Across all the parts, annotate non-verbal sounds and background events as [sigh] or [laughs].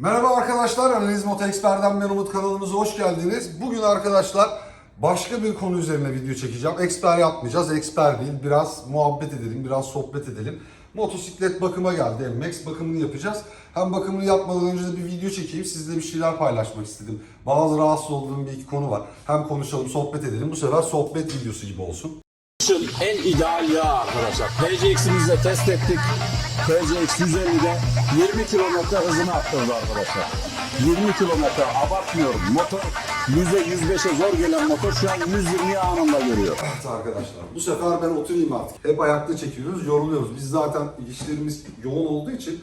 Merhaba arkadaşlar, Analiz Moto Expert'den ben Umut kanalımıza hoş geldiniz. Bugün arkadaşlar başka bir konu üzerine video çekeceğim. Eksper yapmayacağız, eksper değil. Biraz muhabbet edelim, biraz sohbet edelim. Motosiklet bakıma geldi, MX bakımını yapacağız. Hem bakımını yapmadan önce de bir video çekeyim, sizle bir şeyler paylaşmak istedim. Bazı rahatsız olduğum bir iki konu var. Hem konuşalım, sohbet edelim. Bu sefer sohbet videosu gibi olsun. Kışın en ideal yağ arkadaşlar. PCX'imizle test ettik. PCX 150'de 20 kilometre hızını arttırdı arkadaşlar. 20 kilometre abartmıyorum. Motor 100'e 105'e zor gelen motor şu an 120'yi anında görüyor. Evet arkadaşlar bu sefer ben oturayım artık. Hep ayakta çekiyoruz, yoruluyoruz. Biz zaten işlerimiz yoğun olduğu için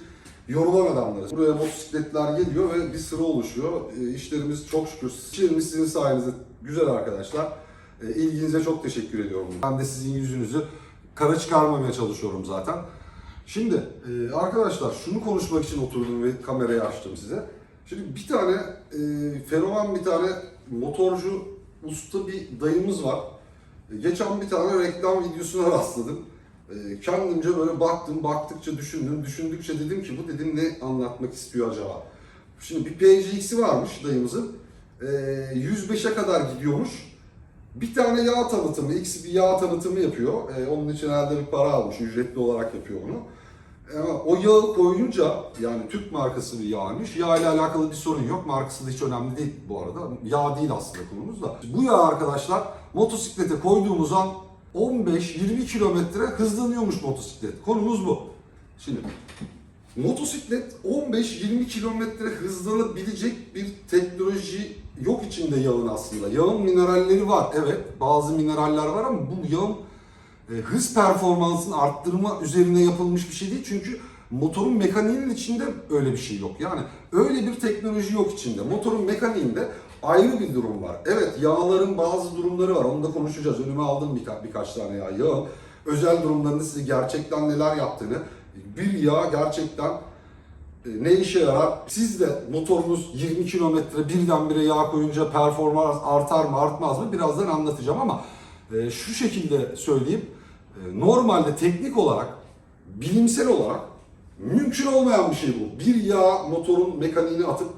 yorulan adamlarız. Buraya motosikletler geliyor ve bir sıra oluşuyor. E, işlerimiz çok şükür, işlerimiz sizin sayenizde güzel arkadaşlar. E, ilginize çok teşekkür ediyorum. Ben de sizin yüzünüzü kara çıkarmamaya çalışıyorum zaten. Şimdi e, arkadaşlar şunu konuşmak için oturdum ve kamerayı açtım size. Şimdi bir tane e, fenomen bir tane motorcu usta bir dayımız var. Geçen bir tane reklam videosuna [laughs] rastladım. Kendimce böyle baktım, baktıkça düşündüm, düşündükçe dedim ki bu dedim ne anlatmak istiyor acaba? Şimdi bir PCX'i varmış dayımızın. E, 105'e kadar gidiyormuş. Bir tane yağ tanıtımı, X bir yağ tanıtımı yapıyor. E, onun için herhalde bir para almış, ücretli olarak yapıyor onu. Ama o yağı koyunca yani Türk markası bir yağmış. Yağ ile alakalı bir sorun yok. Markası da hiç önemli değil bu arada. Yağ değil aslında konumuz da. Bu yağ arkadaşlar motosiklete koyduğumuz an 15-20 kilometre hızlanıyormuş motosiklet. Konumuz bu. Şimdi motosiklet 15-20 kilometre hızlanabilecek bir teknoloji yok içinde yağın aslında. Yağın mineralleri var. Evet bazı mineraller var ama bu yağın e, hız performansını arttırma üzerine yapılmış bir şey değil. Çünkü motorun mekaniğinin içinde öyle bir şey yok. Yani öyle bir teknoloji yok içinde. Motorun mekaniğinde ayrı bir durum var. Evet yağların bazı durumları var. Onu da konuşacağız. Önüme aldım birka- birkaç tane yağ. Yağın özel durumlarında size gerçekten neler yaptığını, bir yağ gerçekten e, ne işe yarar? Siz de motorunuz 20 kilometre birdenbire yağ koyunca performans artar mı artmaz mı birazdan anlatacağım ama e, şu şekilde söyleyeyim. E, normalde teknik olarak, bilimsel olarak mümkün olmayan bir şey bu. Bir yağ motorun mekaniğini atıp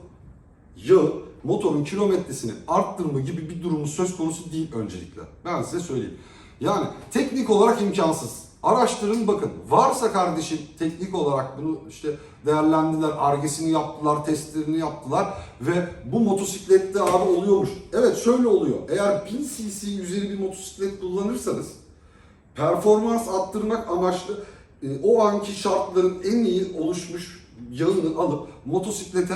yağı motorun kilometresini arttırma gibi bir durumu söz konusu değil öncelikle. Ben size söyleyeyim. Yani teknik olarak imkansız. Araştırın bakın. Varsa kardeşim teknik olarak bunu işte değerlendiler, argesini yaptılar, testlerini yaptılar ve bu motosiklette abi oluyormuş. Evet şöyle oluyor. Eğer 1000 cc üzeri bir motosiklet kullanırsanız performans arttırmak amaçlı e, o anki şartların en iyi oluşmuş yağını alıp motosiklete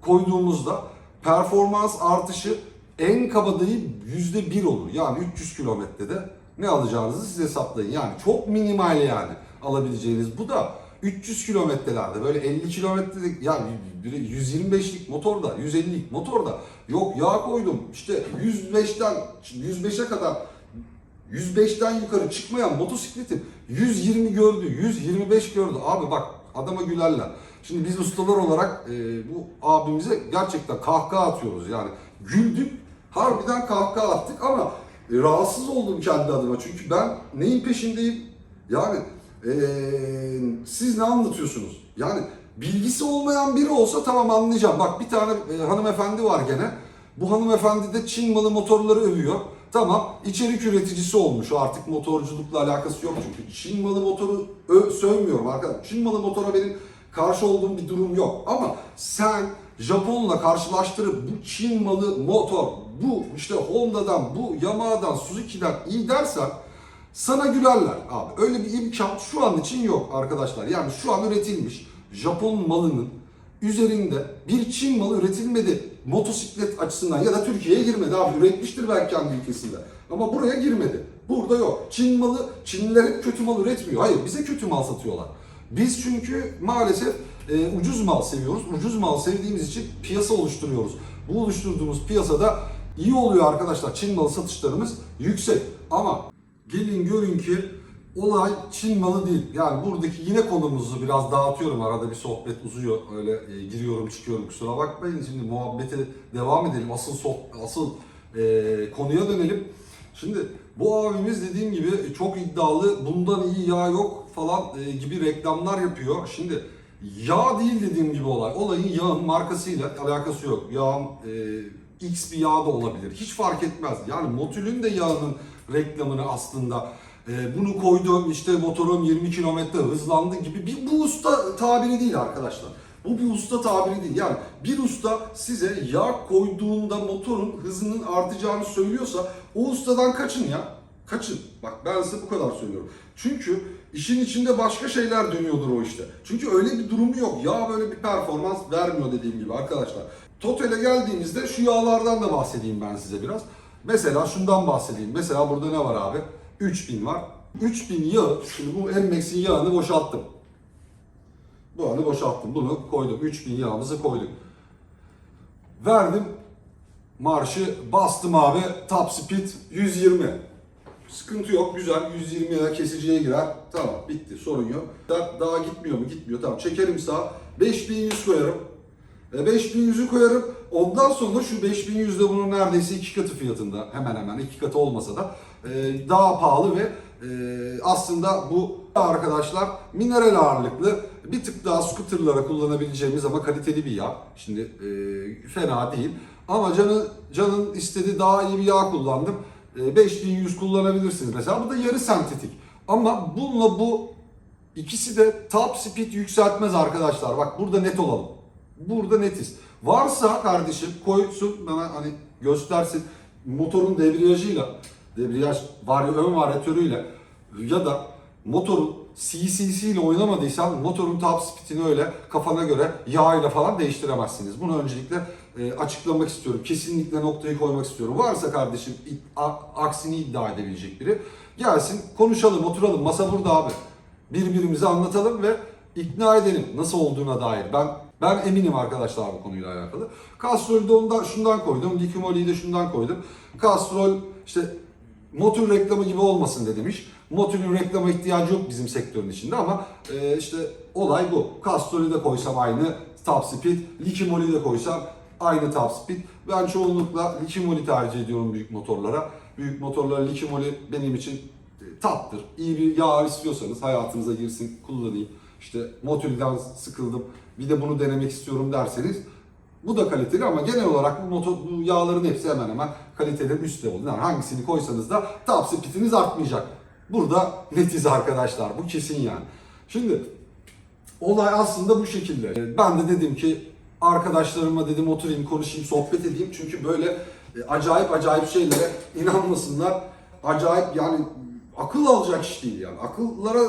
koyduğumuzda performans artışı en kabadayı yüzde bir olur. Yani 300 kilometrede ne alacağınızı siz hesaplayın. Yani çok minimal yani alabileceğiniz. Bu da 300 kilometrelerde böyle 50 kilometrelik yani biri 125'lik motorda 150'lik motorda yok yağ koydum işte 105'ten 105'e kadar 105'ten yukarı çıkmayan motosikletin 120 gördü, 125 gördü. Abi bak adama gülerler. Şimdi biz ustalar olarak e, bu abimize gerçekten kahkaha atıyoruz yani. Güldük, harbiden kahkaha attık ama e, rahatsız oldum kendi adıma. Çünkü ben neyin peşindeyim? Yani e, siz ne anlatıyorsunuz? Yani bilgisi olmayan biri olsa tamam anlayacağım. Bak bir tane e, hanımefendi var gene. Bu hanımefendi de Çin malı motorları övüyor. Tamam içerik üreticisi olmuş artık motorculukla alakası yok çünkü. Çin malı motoru ö- sövmüyorum arkadaşlar. Çin malı motora benim karşı olduğum bir durum yok. Ama sen Japon'la karşılaştırıp bu Çin malı motor, bu işte Honda'dan, bu Yamaha'dan, Suzuki'den iyi dersen sana gülerler abi. Öyle bir imkan şu an için yok arkadaşlar. Yani şu an üretilmiş Japon malının üzerinde bir Çin malı üretilmedi motosiklet açısından ya da Türkiye'ye girmedi abi. Üretmiştir belki kendi ülkesinde. Ama buraya girmedi. Burada yok. Çin malı, Çinliler kötü mal üretmiyor. Hayır bize kötü mal satıyorlar. Biz çünkü maalesef e, ucuz mal seviyoruz. Ucuz mal sevdiğimiz için piyasa oluşturuyoruz. Bu oluşturduğumuz piyasada iyi oluyor arkadaşlar. Çin malı satışlarımız yüksek. Ama gelin görün ki olay Çin malı değil. Yani buradaki yine konumuzu biraz dağıtıyorum. Arada bir sohbet uzuyor. Öyle e, giriyorum çıkıyorum kusura bakmayın. Şimdi muhabbete devam edelim. Asıl soh- asıl e, konuya dönelim. Şimdi bu abimiz dediğim gibi çok iddialı. Bundan iyi yağ yok falan e, gibi reklamlar yapıyor. Şimdi Yağ değil dediğim gibi olay. Olayın yağın markasıyla alakası yok. Yağın e, X bir yağ da olabilir. Hiç fark etmez. Yani Motil'ün de yağının reklamını aslında e, bunu koydum işte motorum 20 kilometre hızlandı gibi bir bu usta tabiri değil arkadaşlar. Bu bir usta tabiri değil. Yani bir usta size yağ koyduğunda motorun hızının artacağını söylüyorsa o ustadan kaçın ya. Kaçın. Bak ben size bu kadar söylüyorum. Çünkü işin içinde başka şeyler dönüyordur o işte. Çünkü öyle bir durumu yok. Yağ böyle bir performans vermiyor dediğim gibi arkadaşlar. Total'e geldiğimizde şu yağlardan da bahsedeyim ben size biraz. Mesela şundan bahsedeyim. Mesela burada ne var abi? 3000 var. 3000 yağı, şimdi bu Emmex'in yağını boşalttım. Bu anı boşalttım. Bunu koydum. 3000 yağımızı koyduk. Verdim. Marşı bastım abi. Top speed 120. Sıkıntı yok. Güzel. 120 ya kesiciye girer. Tamam. Bitti. Sorun yok. Daha, daha gitmiyor mu? Gitmiyor. Tamam. Çekerim sağa. 5100 koyarım. E, 5100'ü koyarım. Ondan sonra şu 5100 de bunun neredeyse iki katı fiyatında. Hemen hemen iki katı olmasa da e, daha pahalı ve e, aslında bu arkadaşlar mineral ağırlıklı bir tık daha scooterlara kullanabileceğimiz ama kaliteli bir yağ. Şimdi e, fena değil. Ama canı, canın istediği daha iyi bir yağ kullandım. E, 5100 kullanabilirsiniz mesela. Bu da yarı sentetik. Ama bununla bu ikisi de top speed yükseltmez arkadaşlar. Bak burada net olalım. Burada netiz. Varsa kardeşim koysun bana hani göstersin motorun debriyajıyla, debriyaj var ön varyatörüyle ya da motorun CCC ile oynamadıysan motorun top speedini öyle kafana göre yağ ile falan değiştiremezsiniz. Bunu öncelikle e, açıklamak istiyorum. Kesinlikle noktayı koymak istiyorum. Varsa kardeşim id- a- aksini iddia edebilecek biri gelsin konuşalım oturalım masa burada abi. Birbirimize anlatalım ve ikna edelim nasıl olduğuna dair. Ben ben eminim arkadaşlar bu konuyla alakalı. Castrol'de ondan şundan koydum. Liquim Oli'yi de şundan koydum. Castrol işte motor reklamı gibi olmasın de demiş. Motorun reklama ihtiyacı yok bizim sektörün içinde ama e, işte olay bu. Castrol'ü de koysam aynı top speed, Liquim Oli'yi de koysam aynı top speed. Ben çoğunlukla Liquim Oli tercih ediyorum büyük motorlara. Büyük motorlara Liquim Oli benim için e, taptır. İyi bir yağ istiyorsanız hayatınıza girsin, kullanayım. İşte Motil'den sıkıldım, bir de bunu denemek istiyorum derseniz bu da kaliteli ama genel olarak bu, motor, bu yağların hepsi hemen hemen kaliteli üst level. Yani hangisini koysanız da top speed'iniz artmayacak. Burada netiz arkadaşlar. Bu kesin yani. Şimdi olay aslında bu şekilde. Ee, Ben de dedim ki arkadaşlarıma dedim oturayım konuşayım sohbet edeyim. Çünkü böyle e, acayip acayip şeylere inanmasınlar. Acayip yani akıl alacak iş değil yani. Akıllara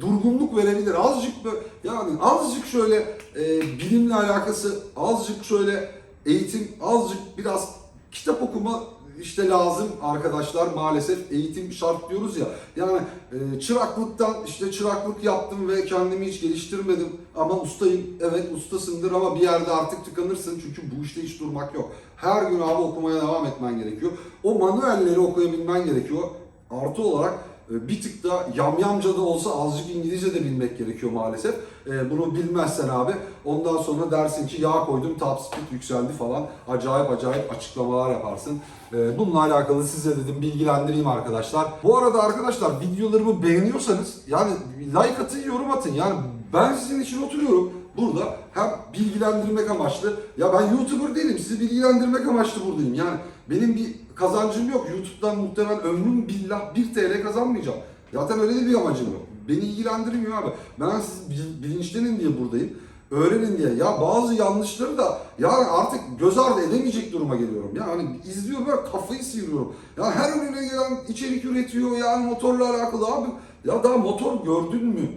durgunluk verebilir. Azıcık böyle yani azıcık şöyle e, bilimle alakası, azıcık şöyle eğitim, azıcık biraz kitap okuma işte lazım arkadaşlar maalesef eğitim şart diyoruz ya. Yani e, çıraklıktan işte çıraklık yaptım ve kendimi hiç geliştirmedim ama ustayım. Evet ustasındır ama bir yerde artık tıkanırsın çünkü bu işte hiç durmak yok. Her gün abi okumaya devam etmen gerekiyor. O manuelleri okuyabilmen gerekiyor. Artı olarak bir tık da yamyamca da olsa azıcık İngilizce de bilmek gerekiyor maalesef. E, Bunu bilmezsen abi ondan sonra dersin ki yağ koydum top speed yükseldi falan. Acayip acayip açıklamalar yaparsın. E, Bununla alakalı size dedim bilgilendireyim arkadaşlar. Bu arada arkadaşlar videolarımı beğeniyorsanız yani like atın yorum atın. Yani ben sizin için oturuyorum burada hem bilgilendirmek amaçlı ya ben YouTuber değilim sizi bilgilendirmek amaçlı buradayım. Yani benim bir kazancım yok. YouTube'dan muhtemelen ömrüm billah 1 TL kazanmayacağım. Zaten öyle de bir amacım yok. Beni ilgilendirmiyor abi. Ben siz bil- bilinçlenin diye buradayım. Öğrenin diye. Ya bazı yanlışları da yani artık göz ardı edemeyecek duruma geliyorum. Yani izliyorum böyle kafayı sıyırıyorum. Ya her önüne gelen içerik üretiyor yani motorla alakalı abi. Ya daha motor gördün mü?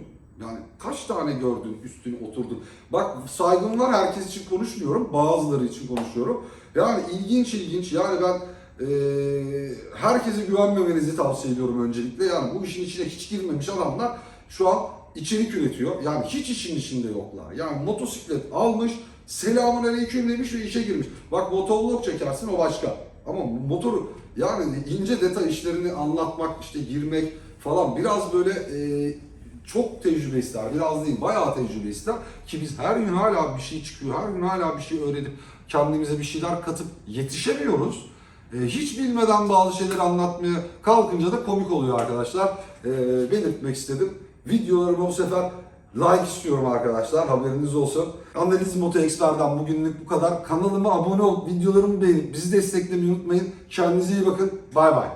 Yani kaç tane gördün üstüne oturdun? Bak saygım var herkes için konuşmuyorum. Bazıları için konuşuyorum. Yani ilginç ilginç. Yani ben eee herkese güvenmemenizi tavsiye ediyorum öncelikle. Yani bu işin içine hiç girmemiş adamlar şu an içerik üretiyor. Yani hiç işin içinde yoklar. Yani motosiklet almış, selamun aleyküm demiş ve işe girmiş. Bak motovlog çekersin o başka. Ama motoru yani ince detay işlerini anlatmak, işte girmek falan biraz böyle eee çok tecrübe ister. Biraz değil, bayağı tecrübe ister. Ki biz her gün hala bir şey çıkıyor, her gün hala bir şey öğrenip kendimize bir şeyler katıp yetişemiyoruz. Ee, hiç bilmeden bazı şeyleri anlatmaya kalkınca da komik oluyor arkadaşlar. Ee, belirtmek istedim. Videolarıma bu sefer Like istiyorum arkadaşlar haberiniz olsun. Analiz Moto Expert'den bugünlük bu kadar. Kanalıma abone olup videolarımı beğenip bizi desteklemeyi unutmayın. Kendinize iyi bakın. Bay bay.